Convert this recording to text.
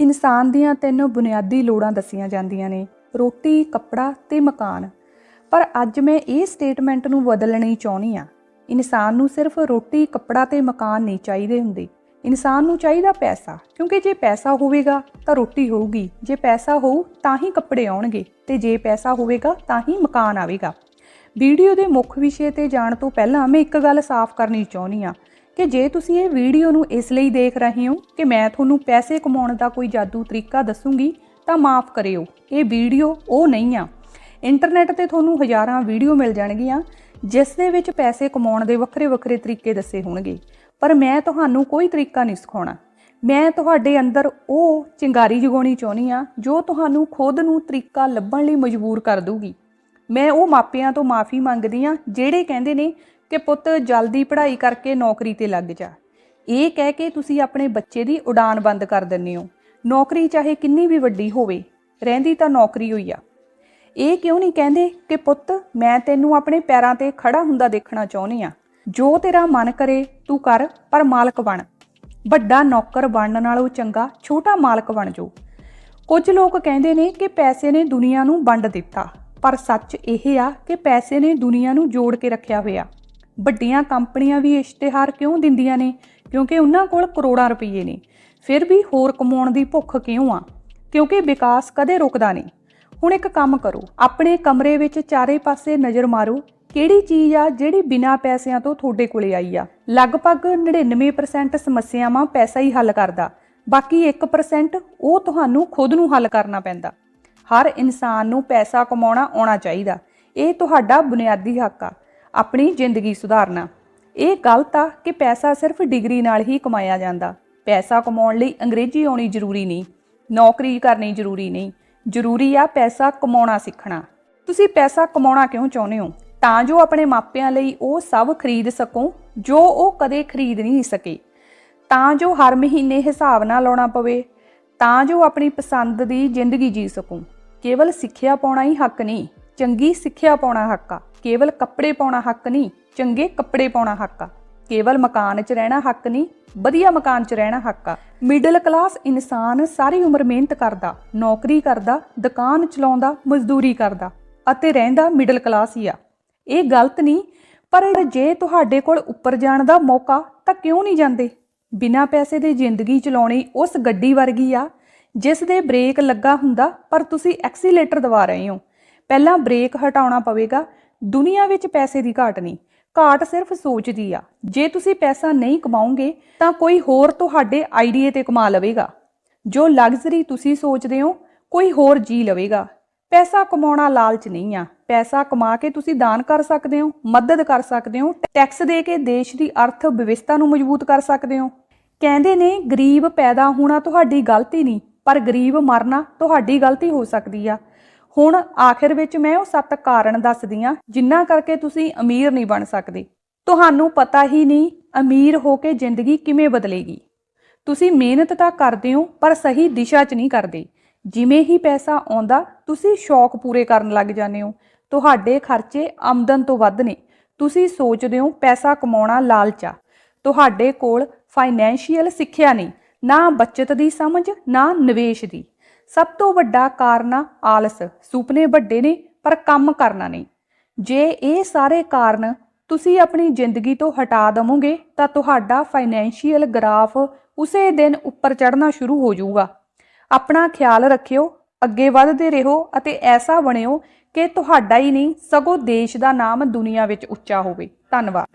ਇਨਸਾਨ ਦੀਆਂ ਤਿੰਨ ਬੁਨਿਆਦੀ ਲੋੜਾਂ ਦੱਸੀਆਂ ਜਾਂਦੀਆਂ ਨੇ, ਰੋਟੀ, ਕੱਪੜਾ ਤੇ ਮਕਾਨ। ਪਰ ਅੱਜ ਮੈਂ ਇਹ ਸਟੇਟਮੈਂਟ ਨੂੰ ਬਦਲਣੀ ਚਾਹੁੰਦੀ ਆ ਇਨਸਾਨ ਨੂੰ ਸਿਰਫ ਰੋਟੀ, ਕੱਪੜਾ ਤੇ ਮਕਾਨ ਨਹੀਂ ਚਾਹੀਦੇ ਹੁੰਦੇ। ਇਨਸਾਨ ਨੂੰ ਚਾਹੀਦਾ ਪੈਸਾ, ਕਿਉਂਕਿ ਜੇ ਪੈਸਾ ਹੋਵੇਗਾ ਤਾਂ ਰੋਟੀ ਹੋਊਗੀ। ਜੇ ਪੈਸਾ ਹੋਊ ਤਾਂ ਹੀ ਕੱਪੜੇ ਆਉਣਗੇ ਤੇ ਜੇ ਪੈਸਾ ਹੋਵੇਗਾ ਤਾਂ ਹੀ ਮਕਾਨ ਆਵੇਗਾ। ਵੀਡੀਓ ਦੇ ਮੁੱਖ ਵਿਸ਼ੇ ਤੇ ਜਾਣ ਤੋਂ ਪਹਿਲਾਂ ਮੈਂ ਇੱਕ ਗੱਲ ਸਾਫ਼ ਕਰਨੀ ਚਾਹੁੰਦੀ ਆ ਕਿ ਜੇ ਤੁਸੀਂ ਇਹ ਵੀਡੀਓ ਨੂੰ ਇਸ ਲਈ ਦੇਖ ਰਹੇ ਹੋ ਕਿ ਮੈਂ ਤੁਹਾਨੂੰ ਪੈਸੇ ਕਮਾਉਣ ਦਾ ਕੋਈ ਜਾਦੂ ਤਰੀਕਾ ਦੱਸੂਗੀ, ਤਾਂ ਮਾਫ ਕਰਿਓ। ਇਹ ਵੀਡੀਓ ਉਹ ਨਹੀਂ ਆ। ਇੰਟਰਨੈਟ ਤੇ ਤੁਹਾਨੂੰ ਹਜ਼ਾਰਾਂ ਵੀਡੀਓ ਮਿਲ ਜਾਣਗੀਆਂ, ਜਿਸ ਦੇ ਵਿੱਚ ਪੈਸੇ ਕਮਾਉਣ ਦੇ ਵੱਖਰੇ ਵੱਖਰੇ ਤਰੀਕੇ ਦੱਸੇ ਹੋਣਗੇ। ਪਰ ਮੈਂ ਤੁਹਾਨੂੰ ਕੋਈ ਤਰੀਕਾ ਨਹੀਂ ਸਿਖਾਉਣਾ। ਮੈਂ ਤੁਹਾਡੇ ਅੰਦਰ ਉਹ ਚਿੰਗਾਰੀ ਜਗਾਉਣੀ ਚਾਹੁੰਦੀ ਆ ਜੋ ਤੁਹਾਨੂੰ ਖੁਦ ਨੂੰ ਤਰੀਕਾ ਲੱਭਣ ਲਈ ਮਜਬੂਰ ਕਰ ਦੂਗੀ ਮੈਂ ਉਹ ਮਾਪਿਆਂ ਤੋਂ ਮਾਫੀ ਮੰਗਦੀ ਆ ਜਿਹੜੇ ਕਹਿੰਦੇ ਨੇ ਕਿ ਪੁੱਤ ਜਲਦੀ ਪੜ੍ਹਾਈ ਕਰਕੇ ਨੌਕਰੀ ਤੇ ਲੱਗ ਜਾ। ਇਹ ਕਹਿ ਕੇ ਤੁਸੀਂ ਆਪਣੇ ਬੱਚੇ ਦੀ ਉਡਾਨ ਬੰਦ ਕਰ ਦਿੰਦੇ ਹੋ। ਨੌਕਰੀ ਚਾਹੇ ਕਿੰਨੀ ਵੀ ਵੱਡੀ ਹੋਵੇ, ਰਹਿੰਦੀ ਤਾਂ ਨੌਕਰੀ ਹੋਈ ਆ। ਇਹ ਕਿਉਂ ਨਹੀਂ ਕਹਿੰਦੇ ਕਿ ਪੁੱਤ, ਮੈਂ ਤੈਨੂੰ ਆਪਣੇ ਪੈਰਾਂ ਤੇ ਖੜਾ ਹੁੰਦਾ ਦੇਖਣਾ ਚਾਹੁੰਦੀ ਆ। ਜੋ ਤੇਰਾ ਮਨ ਕਰੇ, ਤੂੰ ਕਰ, ਪਰ ਮਾਲਕ ਬਣ। ਵੱਡਾ ਨੌਕਰ ਬਣਨ ਨਾਲੋਂ ਚੰਗਾ ਛੋਟਾ ਮਾਲਕ ਬਣ ਜਾਓ ਕੁਝ ਲੋਕ ਕਹਿੰਦੇ ਨੇ ਕਿ ਪੈਸੇ ਨੇ ਦੁਨੀਆ ਨੂੰ ਵੰਡ ਦਿੱਤਾ, ਪਰ ਸੱਚ ਇਹ ਆ ਕਿ ਪੈਸੇ ਨੇ ਦੁਨੀਆ ਨੂੰ ਜੋੜ ਕੇ ਰੱਖਿਆ ਹੋਇਆ। ਵੱਡੀਆਂ ਕੰਪਨੀਆਂ ਵੀ ਇਸ਼ਤਿਹਾਰ ਕਿਉਂ ਦਿੰਦੀਆਂ ਨੇ? ਕਿਉਂਕਿ ਉਹਨਾਂ ਕੋਲ ਕਰੋੜਾਂ ਰੁਪਏ ਨੇ। ਫਿਰ ਵੀ ਹੋਰ ਕਮਾਉਣ ਦੀ ਭੁੱਖ ਕਿਉਂ ਆ? ਕਿਉਂਕਿ ਵਿਕਾਸ ਕਦੇ ਰੁਕਦਾ ਨਹੀਂ। ਹੁਣ ਇੱਕ ਕੰਮ ਕਰੋ। ਆਪਣੇ ਕਮਰੇ ਵਿੱਚ ਚਾਰੇ ਪਾਸੇ ਨਜ਼ਰ ਮਾਰੋ। ਕਿਹੜੀ ਚੀਜ਼ ਆ ਜਿਹੜੀ ਬਿਨਾਂ ਪੈਸਿਆਂ ਤੋਂ ਤੁਹਾਡੇ ਕੋਲੇ ਆਈ ਆ? ਲਗਭਗ 99% ਸਮੱਸਿਆਵਾਂ ਪੈਸਾ ਹੀ ਹੱਲ ਕਰਦਾ। ਬਾਕੀ 1% ਉਹ ਤੁਹਾਨੂੰ ਖੁਦ ਨੂੰ ਹੱਲ ਕਰਨਾ ਪੈਂਦਾ। ਹਰ ਇਨਸਾਨ ਨੂੰ ਪੈਸਾ ਕਮਾਉਣਾ ਆਉਣਾ ਚਾਹੀਦਾ। ਇਹ ਤੁਹਾਡਾ ਬੁਨਿਆਦੀ ਹੱਕ ਆ। ਆਪਣੀ ਜ਼ਿੰਦਗੀ ਸੁਧਾਰਨਾ। ਇਹ ਗਲਤ ਆ ਕਿ ਪੈਸਾ ਸਿਰਫ ਡਿਗਰੀ ਨਾਲ ਹੀ ਕਮਾਇਆ ਜਾਂਦਾ। ਪੈਸਾ ਕਮਾਉਣ ਲਈ ਅੰਗਰੇਜ਼ੀ ਆਉਣੀ ਜ਼ਰੂਰੀ ਨਹੀਂ, ਨੌਕਰੀ ਕਰਨੀ ਜ਼ਰੂਰੀ ਨਹੀਂ। ਜ਼ਰੂਰੀ ਆ ਪੈਸਾ ਕਮਾਉਣਾ ਸਿੱਖਣਾ। ਤੁਸੀਂ ਪੈਸਾ ਕਮਾਉਣਾ ਕਿਉਂ ਚਾਹੁੰਦੇ ਹੋ? ਤਾਂ ਜੋ ਆਪਣੇ ਮਾਪਿਆਂ ਲਈ ਉਹ ਸਭ ਖਰੀਦ ਸਕੋ, ਜੋ ਉਹ ਕਦੇ ਖਰੀਦ ਨਹੀਂ ਸਕੇ। ਤਾਂ ਜੋ ਹਰ ਮਹੀਨੇ ਹਿਸਾਬ ਨਾਲ ਲਾਉਣਾ ਪਵੇ। ਤਾਂ ਜੋ ਆਪਣੀ ਪਸੰਦ ਦੀ ਜ਼ਿੰਦਗੀ ਜੀ ਸਕੋ। ਕੇਵਲ ਸਿੱਖਿਆ ਪਾਉਣਾ ਹੀ ਹੱਕ ਨਹੀਂ। ਚੰਗੀ ਸਿੱਖਿਆ ਪਾਉਣਾ ਹੱਕ ਆ। ਕੇਵਲ ਕੱਪੜੇ ਪਾਉਣਾ ਹੱਕ ਨਹੀਂ, ਚੰਗੇ ਕੱਪੜੇ ਪਾਉਣਾ ਹੱਕ ਆ। ਕੇਵਲ ਮਕਾਨ 'ਚ ਰਹਿਣਾ ਹੱਕ ਨਹੀਂ, ਵਧੀਆ ਮਕਾਨ 'ਚ ਰਹਿਣਾ ਹੱਕ ਆ। ਮਿਡਲ ਕਲਾਸ ਇਨਸਾਨ ਸਾਰੀ ਉਮਰ ਮਿਹਨਤ ਕਰਦਾ, ਨੌਕਰੀ ਕਰਦਾ, ਦੁਕਾਨ ਚਲਾਉਂਦਾ, ਮਜ਼ਦੂਰੀ ਕਰਦਾ ਅਤੇ ਰਹਿੰਦਾ ਮਿਡਲ ਕਲਾਸ ਹੀ ਆ। ਇਹ ਗਲਤ ਨਹੀਂ, ਪਰ ਜੇ ਤੁਹਾਡੇ ਕੋਲ ਉੱਪਰ ਜਾਣ ਦਾ ਮੌਕਾ ਤਾਂ ਕਿਉਂ ਨਹੀਂ ਜਾਂਦੇ? ਬਿਨਾਂ ਪੈਸੇ ਦੇ ਜ਼ਿੰਦਗੀ ਚਲਾਉਣੀ ਉਸ ਗੱਡੀ ਵਰਗੀ ਆ, ਜਿਸ ਦੇ ਬ੍ਰੇਕ ਲੱਗਾ ਹੁੰਦਾ, ਪਰ ਤੁਸੀਂ ਐਕਸੀਲੇਟਰ ਦਬਾ ਰਹੇ ਹੋ। ਪਹਿਲਾਂ ਬ੍ਰੇਕ ਹਟਾਉਣਾ ਪਵੇਗਾ। ਦੁਨੀਆ ਵਿੱਚ ਪੈਸੇ ਦੀ ਘਾਟ ਨਹੀਂ। ਘਾਟ ਸਿਰਫ ਸੋਚ ਦੀ ਆ। ਜੇ ਤੁਸੀਂ ਪੈਸਾ ਨਹੀਂ ਕਮਾਓਗੇ, ਤਾਂ ਕੋਈ ਹੋਰ ਤੁਹਾਡੇ ਆਈਡੀਏ ਤੇ ਕਮਾ ਲਵੇਗਾ। ਜੋ ਲਗਜ਼ਰੀ ਤੁਸੀਂ ਸੋਚਦੇ ਹੋ, ਕੋਈ ਹੋਰ ਜੀ ਲਵੇਗਾ। ਪੈਸਾ ਕਮਾਉਣਾ ਲਾਲਚ ਨਹੀਂ ਆ। ਪੈਸਾ ਕਮਾ ਕੇ ਤੁਸੀਂ ਦਾਨ ਕਰ ਸਕਦੇ ਹੋ, ਮਦਦ ਕਰ ਸਕਦੇ ਹੋ ਟੈਕਸ ਦੇ ਕੇ ਦੇਸ਼ ਦੀ ਅਰਥ ਵਿਵਸਥਾ ਨੂੰ ਮਜ਼ਬੂਤ ਕਰ ਸਕਦੇ ਹੋ। ਕਹਿੰਦੇ ਨੇ, ਗਰੀਬ ਪੈਦਾ ਹੋਣਾ ਤੁਹਾਡੀ ਗਲਤੀ ਨਹੀਂ, ਪਰ ਗਰੀਬ ਮਰਨਾ ਤੁਹਾਡੀ ਗਲਤੀ ਹੋ ਸਕਦੀ ਆ। ਹੁਣ ਆਖਿਰ ਵਿੱਚ ਮੈਂ ਉਹ ਸੱਤ ਕਾਰਨ ਦੱਸਦੀ ਆ ਜਿਨ੍ਹਾਂ ਕਰਕੇ ਤੁਸੀਂ ਅਮੀਰ ਨਹੀਂ ਬਣ ਸਕਦੇ। ਤੁਹਾਨੂੰ ਪਤਾ ਹੀ ਨਹੀਂ ਅਮੀਰ ਹੋ ਕੇ ਜ਼ਿੰਦਗੀ ਕਿਵੇਂ ਬਦਲੇਗੀ। ਤੁਸੀਂ ਮਿਹਨਤ ਤਾਂ ਕਰਦੇ ਹੋ, ਪਰ ਸਹੀ ਦਿਸ਼ਾ 'ਚ ਨਹੀਂ ਕਰਦੇ। ਜਿਵੇਂ ਹੀ ਪੈਸਾ ਆਉਂਦਾ, ਤੁਸੀਂ ਸ਼ੌਕ ਪੂਰੇ ਕਰਨ ਲੱਗ ਜਾਂਦੇ ਹੋ। ਤੁਹਾਡੇ ਖਰਚੇ ਆਮਦਨ ਤੋਂ ਵੱਧ ਨੇ। ਤੁਸੀਂ ਸੋਚਦੇ ਹੋ ਪੈਸਾ ਕਮਾਉਣਾ ਲਾਲਚਾ ਤੁਹਾਡੇ ਕੋਲ ਫਾਈਨੈਂਸ਼ੀਅਲ ਸਿੱਖਿਆ ਨਹੀਂ, ਨਾ ਬਚਤ ਦੀ ਸਮਝ, ਨਾ ਨਿਵੇਸ਼ ਦੀ। ਸਭ ਤੋਂ ਵੱਡਾ ਕਾਰਨ ਆ ਆਲਸ। ਸੁਪਨੇ ਵੱਡੇ ਨੇ, ਪਰ ਕੰਮ ਕਰਨਾ ਨਹੀਂ। ਜੇ ਇਹ ਸਾਰੇ ਕਾਰਨ ਤੁਸੀਂ ਆਪਣੀ ਜ਼ਿੰਦਗੀ ਤੋਂ ਹਟਾ ਦਵੋਗੇ, ਤਾਂ ਤੁਹਾਡਾ ਫਾਈਨੈਂਸ਼ੀਅਲ ਗ੍ਰਾਫ ਉਸੇ ਦਿਨ ਉੱਪਰ ਚੜ੍ਹਨਾ ਸ਼ੁਰੂ ਹੋ ਜਾਊਗਾ। ਆਪਣਾ ਖਿਆਲ ਰੱਖਿਓ, ਅੱਗੇ ਵਧਦੇ ਰਹੋ ਅਤੇ ਐਸਾ ਬਣਿਓ ਕਿ ਤੁਹਾਡਾ ਹੀ ਨਹੀਂ, ਸਗੋਂ ਦੇਸ਼ ਦਾ ਨਾਮ ਦੁਨੀਆ ਵਿੱਚ ਉੱਚਾ ਹੋਵੇ। ਧੰਨਵਾਦ।